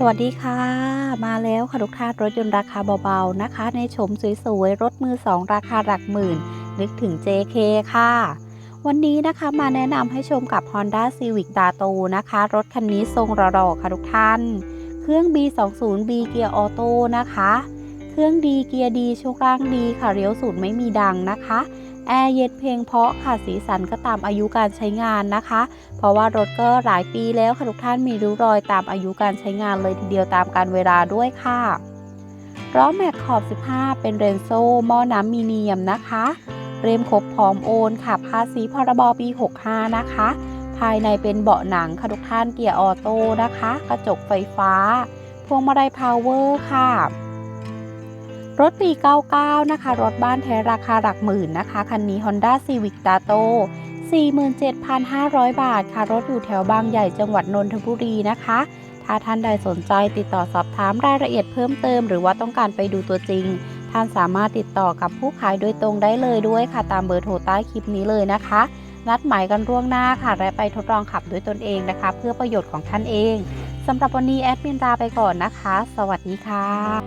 สวัสดีค่ะ มาแล้วค่ะทุกท่านรถยนต์ราคาเบาๆนะคะ ในชมสวยๆ รถมือสองราคาหลักหมื่น นึกถึง JK ค่ะ วันนี้นะคะมาแนะนำให้ชมกับ Honda Civic d a t o นะคะ รถคันนี้ทรงรอๆค่ะทุกท่าน เครื่อง B20B เกียร์ออโต้นะคะ เครื่องดีเกียร์ดีช่วงล่างดีค่ะเลี้ยวสูตรไม่มีดังนะคะแอร์เย็นเพลงเพาะค่ะสีสันก็ตามอายุการใช้งานนะคะ เพราะว่ารถก็หลายปีแล้วค่ะทุกท่านมีริ้วรอยตามอายุการใช้งานเลยทีเดียวตามการเวลาด้วยค่ะล้อแม็กขอบ 15 เป็นเรนโซ่หม้อน้ำมีเนียมนะคะ เรมครบพร้อมโอนค่ะภาษีพรบปี 65 นะคะ ภายในเป็นเบาะหนังค่ะทุกท่านเกียร์ออโต้นะคะ กระจกไฟฟ้า พวงมาลัยพาวเวอร์ค่ะ รถปี 99 นะคะ รถบ้านแท้ราคาหลักหมื่นนะคะ คันนี้ Honda Civic d a t o 47,500 บาทค่ะ รถอยู่แถวบางใหญ่จังหวัดนนทบุรีนะคะ ถ้าท่านใดสนใจติดต่อสอบถามรายละเอียดเพิ่มเติม หรือว่าต้องการไปดูตัวจริง ท่านสามารถติดต่อกับผู้ขายโดยตรงได้เลยด้วยค่ะ ตามเบอร์โทรใต้คลิปนี้เลยนะคะ นัดหมายกันล่วงหน้าค่ะ และไปทดลองขับด้วยตนเองนะคะ เพื่อประโยชน์ของท่านเองสำหรับวันนี้แอดมินลาไปก่อนนะคะ สวัสดีค่ะ